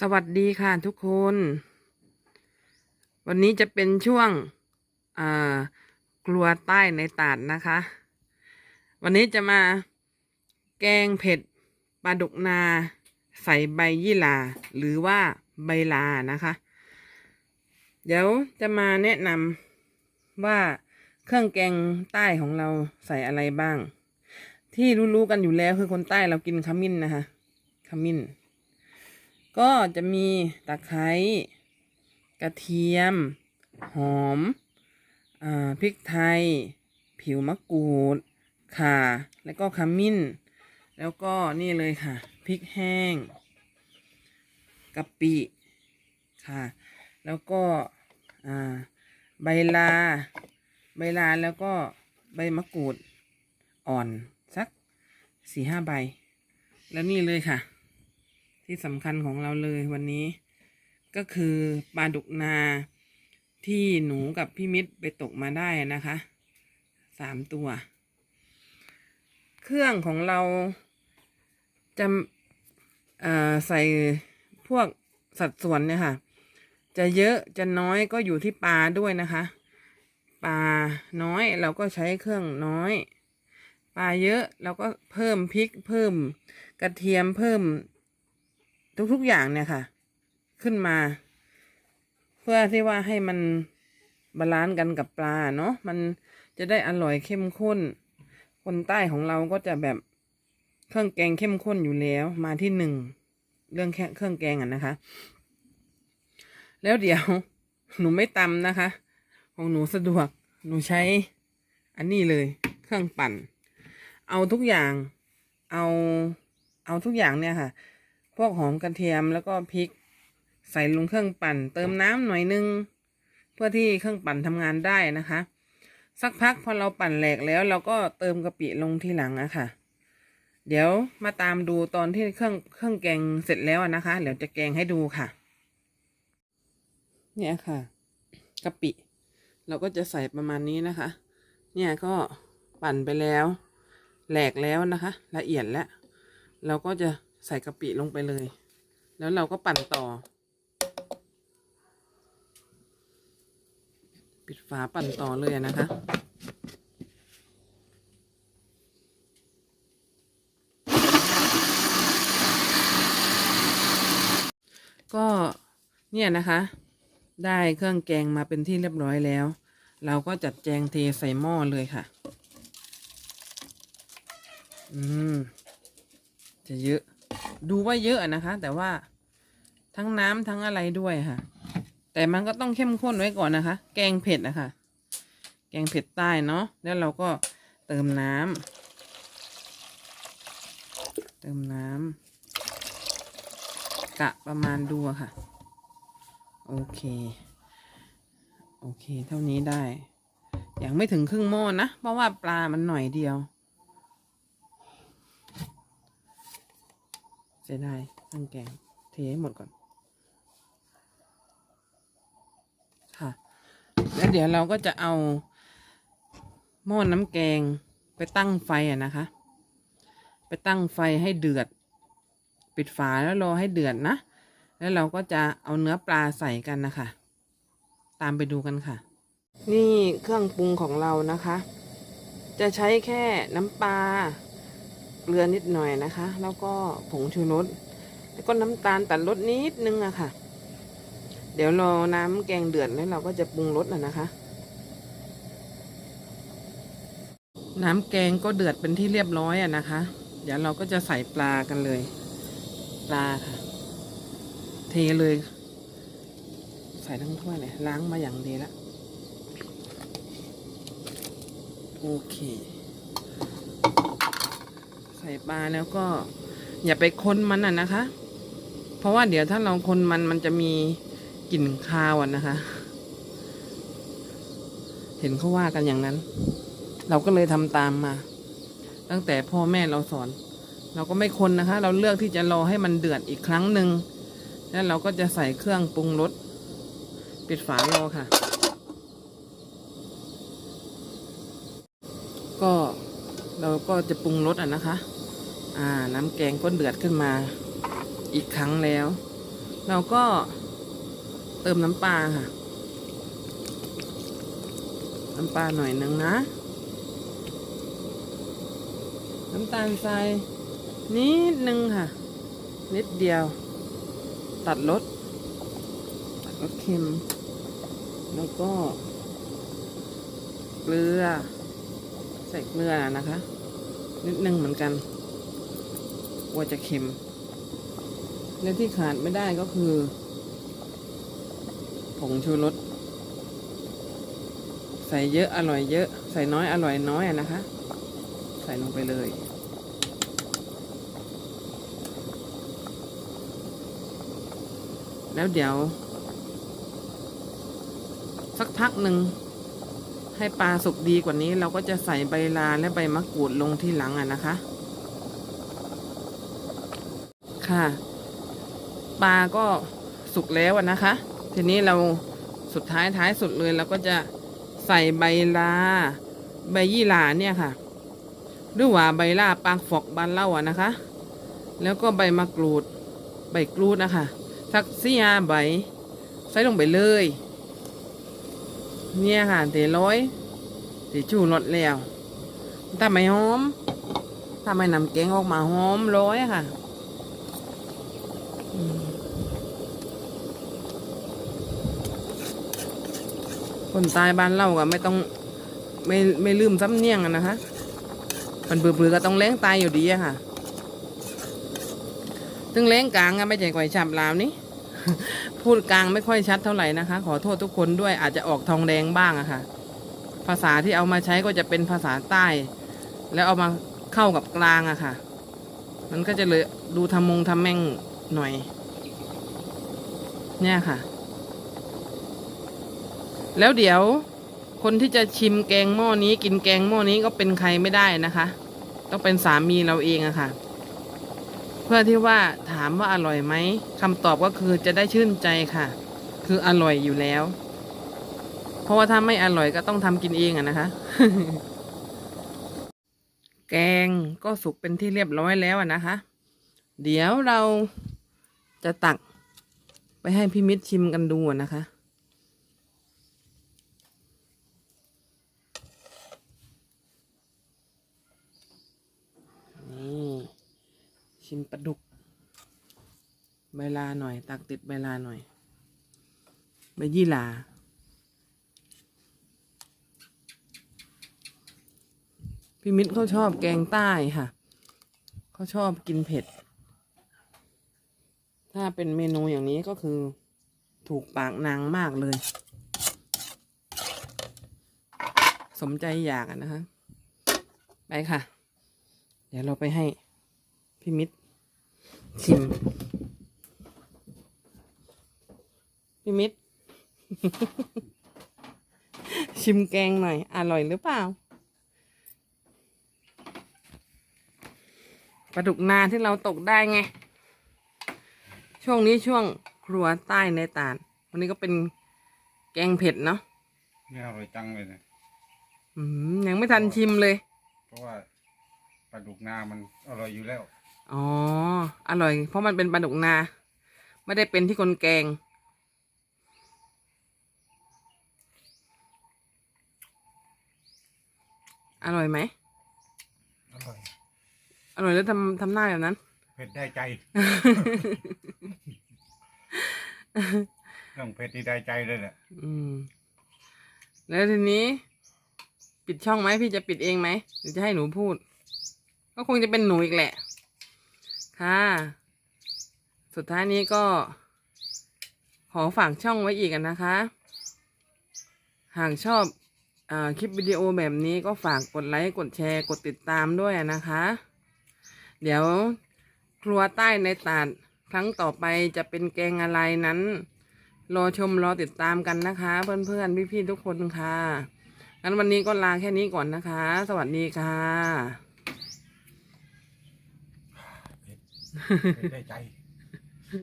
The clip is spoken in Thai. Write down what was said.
สวัสดีค่ะทุกคน วันนี้จะเป็นช่วงกลัวใต้ในตาดนะคะ วันนี้จะมาแกงเผ็ดปลาดุกนาใส่ใบยี่หร่าหรือว่าใบลานะคะ เดี๋ยวจะมาแนะนำว่าเครื่องแกงใต้ของเราใส่อะไรบ้าง ที่รู้ๆกันอยู่แล้วคือคนใต้เรากินขมิ้นนะคะขมิ้น ก็จะมีตะไคร้กระเทียม หอมอพริกไทย ผิวมะกรูดข่า แล้วก็ขมิ้น แล้วก็นี่เลยค่ะพริกแห้งกะปิค่ะ แล้วก็ใบลา ใบลาแล้วก็ใบมะกรูดอ่อนสักสี่ห้าใบ แล้วนี่เลยค่ะ ที่สำคัญของเราเลยวันนี้ ก็คือปลาดุกนาที่หนูกับพี่มิตรไปตกมาได้นะคะสามตัว เครื่องของเราจะใส่พวกสัดส่วนเนี่ยค่ะ จะเยอะจะน้อยก็อยู่ที่ปลาด้วยนะคะ ปลาน้อยเราก็ใช้เครื่องน้อย ปลาเยอะเราก็เพิ่มพริกเพิ่มกระเทียมเพิ่ม ทุกๆอย่างเนี่ยค่ะ ขึ้นมา เพื่อที่ว่าให้มันบาลานซ์กันกับปลาเนาะมันจะได้อร่อยเข้มข้น คนใต้ของเราก็จะแบบเครื่องแกงเข้มข้นอยู่แล้ว มาที่หนึ่งเรื่องแค่เครื่องแกงอะนะคะ แล้วเดี๋ยวหนูไม่ตำนะคะ ของหนูสะดวกหนูใช้ อันนี้เลยเครื่องปั่น เอาทุกอย่าง เอาเอาทุกอย่างเนี่ยค่ะ พวกหอมกระเทียมแล้วก็พริก ใส่ลงเครื่องปั่น เติมน้ำหน่อยนึง เพื่อที่เครื่องปั่นทำงานได้นะคะ สักพักพอเราปั่นแหลกแล้วเราก็เติมกะปิลงทีหลังอะค่ะ เดี๋ยวมาตามดูตอนที่เครื่องเครื่องแกงเสร็จแล้วนะคะ เดี๋ยวจะแกงให้ดูค่ะ เนี่ยค่ะกะปิ เราก็จะใส่ประมาณนี้นะคะ เนี่ยก็ปั่นไปแล้ว แหลกแล้วนะคะ ละเอียดแล้ว เราก็จะ ใส่กะปิลงไปเลย แล้วเราก็ปั่นต่อ ปิดฝาปั่นต่อเลยนะคะก็เนี่ยนะคะ ได้เครื่องแกงมาเป็นที่เรียบร้อยแล้ว เราก็จัดแจงเทใส่หม้อเลยค่ะ อืม จะเยอะ ดูว่าเยอะนะคะ แต่ว่าทั้งน้ำทั้งอะไรด้วยค่ะ แต่มันก็ต้องเข้มข้นไว้ก่อนนะคะ แกงเผ็ดนะคะแกงเผ็ดใต้เนาะแล้วเราก็เติมน้ำเติมน้ำกะประมาณดูค่ะ โอเค โอเค เท่านี้ได้อย่างไม่ถึงครึ่งหม้อนะ เพราะว่าปลามันหน่อยเดียว เสียดายตั้งแกงเทให้หมดก่อน ค่ะ แล้วเดี๋ยวเราก็จะเอาหม้อน้ำแกงไปตั้งไฟอะนะคะ ไปตั้งไฟให้เดือด ปิดฝาแล้วรอให้เดือดนะ แล้วเราก็จะเอาเนื้อปลาใส่กันนะคะ ตามไปดูกันค่ะ นี่เครื่องปรุงของเรานะคะ จะใช้แค่น้ำปลา เกลือนิดหน่อยนะคะ แล้วก็ผงชูรสแล้วก็น้ำตาลตัดรสนิดนึงอะค่ะ เดี๋ยวรอน้ำแกงเดือดแล้วเราก็จะปรุงรสอะนะคะ น้ำแกงก็เดือดเป็นที่เรียบร้อยอะนะคะ เดี๋ยวเราก็จะใส่ปลากันเลย ปลาค่ะ เทเลย ใส่ทั้งถ้วยเลยล้างมาอย่างดีแล้วโอเค ส่ปลาแล้วก็อย่าไปคนมันอะนะคะ เพราะว่าเดี๋ยวถ้าเราคนมันมันจะมีกลิ่นคาวอะนะคะ เห็นเขาว่ากันอย่างนั้น เราก็เลยทำตามมา ตั้งแต่พ่อแม่เราสอน เราก็ไม่คนนะคะ เราเลือกที่จะรอให้มันเดือดอีกครั้งหนึ่งแล้วเราก็จะใส่เครื่องปรุงรสปิดฝารอค่ะ ก็เราก็จะปรุงรสอะนะคะ อ่า น้ำแกงก็เดือดขึ้นมาอีกครั้งแล้ว เราก็เติมน้ำปลาค่ะ น้ำปลาหน่อยหนึ่งนะ น้ำตาลทรายนิดนึงค่ะ นิดเดียว ตัดรสตัดรสเค็ม แล้วก็เกลือ ใส่เกลือนะคะ นิดนึงเหมือนกัน ลัวจะเค็ม และที่ขาดไม่ได้ก็คือ ผงชูรส ใส่เยอะอร่อยเยอะ ใส่น้อยอร่อยน้อยนะคะ ใส่ลงไปเลยแล้วเดี๋ยว สักพักหนึ่งให้ปลาสุกดีกว่านี้เราก็จะใส่ใบลาและใบมะกรูดลงที่หลังอะนะคะ ค่ะ ปลาก็สุกแล้วนะคะ ทีนี้เราสุดท้ายท้ายสุดเลยเราก็จะใส่ใบลา ใบยี่หร่าเนี่ยค่ะ หรือว่าใบลาปางฟอกบานเล่าอะนะคะ แล้วก็ใบมะกรูด ใบกรูดนะคะสักสี่ห้าใบ ใส่ลงไปเลย เนี่ยค่ะเตร้อยเตชูรสแล้วถ้าไม่หอมถ้าไม่นำแกงออกมาหอมร้อยค่ะ คนตายบ้านเล่าก็ไม่ต้องไม่ไม่ลืมซ้ำเนียงนะคะมันเบื่อๆก็ต้องเล้งตายอยู่ดีอะค่ะถึงเล้งกลางอะไม่ใช่ก่อยฉับลาวนี่พูดกลางไม่ค่อยชัดเท่าไหร่นะคะ ขอโทษทุกคนด้วยอาจจะออกทองแดงบ้างอะค่ะ ภาษาที่เอามาใช้ก็จะเป็นภาษาใต้ แล้วเอามาเข้ากับกลางอะค่ะ มันก็จะเลยดูทำมงทำแม่งหน่อย เนี่ยค่ะ แล้วเดี๋ยวคนที่จะชิมแกงหม้อนี้ กินแกงหม้อนี้ก็เป็นใครไม่ได้นะคะ ต้องเป็นสามีเราเองอะค่ะ เพื่อที่ว่าถามว่าอร่อยไหมคำตอบก็คือจะได้ชื่นใจค่ะ คืออร่อยอยู่แล้ว เพราะว่าถ้าไม่อร่อยก็ต้องทำกินเองอะนะคะ แกงก็สุกเป็นที่เรียบร้อยแล้วอะนะคะ เดี๋ยวเราจะตักไปให้พี่มิตรชิมกันดูนะคะ นี่ ชิมปลาดุก ใบลาหน่อย ตักติดใบลาหน่อย ใบยี่หร่าพี่มิตรเขาชอบแกงใต้ค่ะ เขาชอบกินเผ็ด ถ้าเป็นเมนูอย่างนี้ก็คือถูกปากนางมากเลย สมใจอยากนะคะ ไปค่ะ เดี๋ยวเราไปให้ พี่มิตรชิม พี่มิตร ชิมแกงหน่อย อร่อยหรือเปล่าปลาดุกนาที่เราตกได้ไง ช่วงนี้ช่วงครัวใต้ในตาดวันนี้ก็เป็นแกงเผ็ดเนาะนี่อร่อยจังเลยนะอืมยังไม่ทันชิมเลย เพราะว่าปลาดุกนามันอร่อยอยู่แล้ว อ๋อ อร่อย เพราะมันเป็นปลาดุกนา ไม่ได้เป็นที่คนแกง อร่อยไหม อร่อย อร่อยแล้วทำทำหน้าแบบนั้น เผ็ดได้ใจ เรื่องเผ็ดนี่ได้ใจเลยแหละอืม แล้วทีนี้ ปิดช่องไหมพี่จะปิดเองไหมหรือจะให้หนูพูด ก็คงจะเป็นหนูอีกแหละ ค่ะ สุดท้ายนี้ก็ ขอฝากช่องไว้อีกอะนะคะ หากชอบอคลิปวิดีโอแบบนี้ก็ฝากกดไลค์ กดแชร์ กดติดตามด้วยนะคะ เดี๋ยวครัวใต้ในตาดครั้งต่อไปจะเป็นแกงอะไรนั้น รอชมรอติดตามกันนะคะ เพื่อนๆ พี่ๆ ทุกคนค่ะงั้นวันนี้ก็ลาแค่นี้ก่อนนะคะ สวัสดีค่ะ เผ็ดเผ็ด ได้ใจ